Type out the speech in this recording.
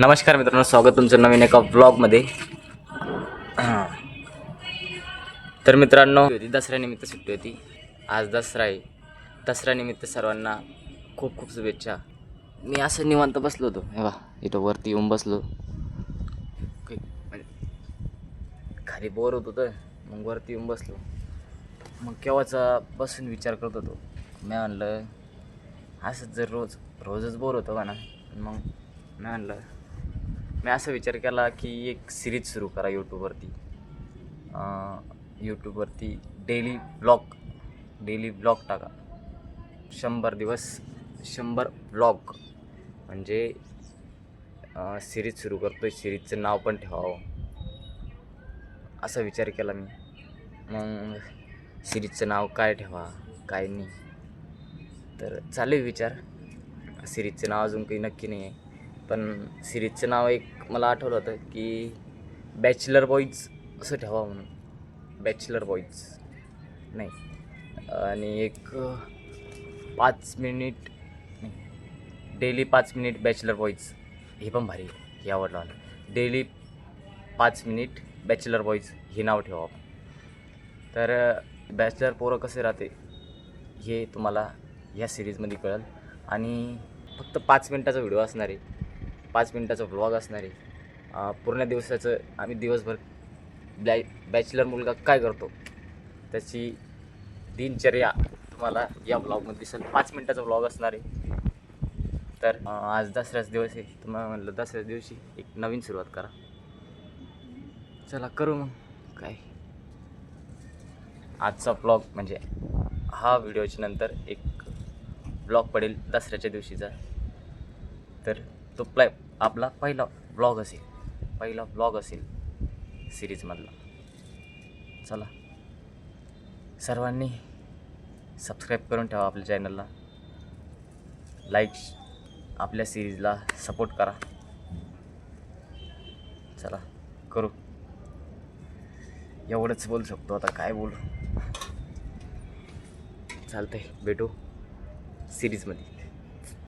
नमस्कार मित्रांनो स्वागत तुमचं नवीन एका ब्लॉगमध्ये तर मित्रांनो होती दसऱ्यानिमित्त सुट्टी होती. आज दसरा आहे. दसऱ्यानिमित्त सर्वांना खूप खूप शुभेच्छा. मी असं निवांत बसलो होतो. हे बा इथं वरती येऊन बसलो. म्हणजे खाली बोर होत होतं मग वरती येऊन बसलो. मग केव्हाचा बसून विचार करत होतो. मी म्हणलं असंच जर रोज रोजच बोर होतो का ना मग मी म्हणलं मी असा विचार केला की एक सिरीज सुरू करा यूट्यूबवरती यूट्यूबवरती डेली ब्लॉग डेली ब्लॉग टाका. शंभर दिवस शंभर ब्लॉग. म्हणजे सिरीज सुरू करतो आहे सिरीजचं नाव पण ठेवावं. असा विचार केला मी. मग सिरीजचं नाव काय ठेवा काय नाही. तर चालेल विचार. सिरीजचं नाव अजून काही नक्की नाही आहे पण सिरीजचं नाव एक मला आठवलं होतं की बॅचलर बॉईज असं ठेवा म्हणून. बॅचलर बॉईज नाही. आणि एक पाच मिनिट डेली पाच मिनिट बॅचलर बॉईज हे पण भारी. आहे. हे आवडलं मला. डेली पाच मिनिट बॅचलर बॉईज हे नाव ठेवा. आपण तर बॅचलर पोरं कसे राहते हे तुम्हाला ह्या सिरीजमध्ये कळेल. आणि फक्त पाच मिनटाचा व्हिडिओ असणार आहे. पाच मिनटाचा व्लॉग असणार आहे. पूर्ण दिवसाचं आम्ही दिवसभर ब्लॅ बॅचलर मुलगा काय करतो? त्याची दिनचर्या तुम्हाला या ब्लॉगमध्ये दिसेल. पाच मिनटाचा व्लॉग असणार आहे. तर आज दसऱ्याच दिवस आहे. तुम्हाला म्हणलं दसऱ्याच दिवशी एक नवीन सुरुवात करा. चला करू मग. काय? आजचा ब्लॉग म्हणजे हा व्हिडिओच्या नंतर एक ब्लॉग पडेल दसऱ्याच्या दिवशीचा. तर तो प्लॅ आपला पहिला ब्लॉग असेल. पहिला ब्लॉग असेल सिरीजमधला चला. सर्वांनी सबस्क्राईब करून ठेवा आपल्या चॅनलला लाईक आपल्या सिरीजला सपोर्ट करा. चला करू. एवढंच बोलू शकतो आता काय बोलू. चालतंय भेटू सिरीजमध्ये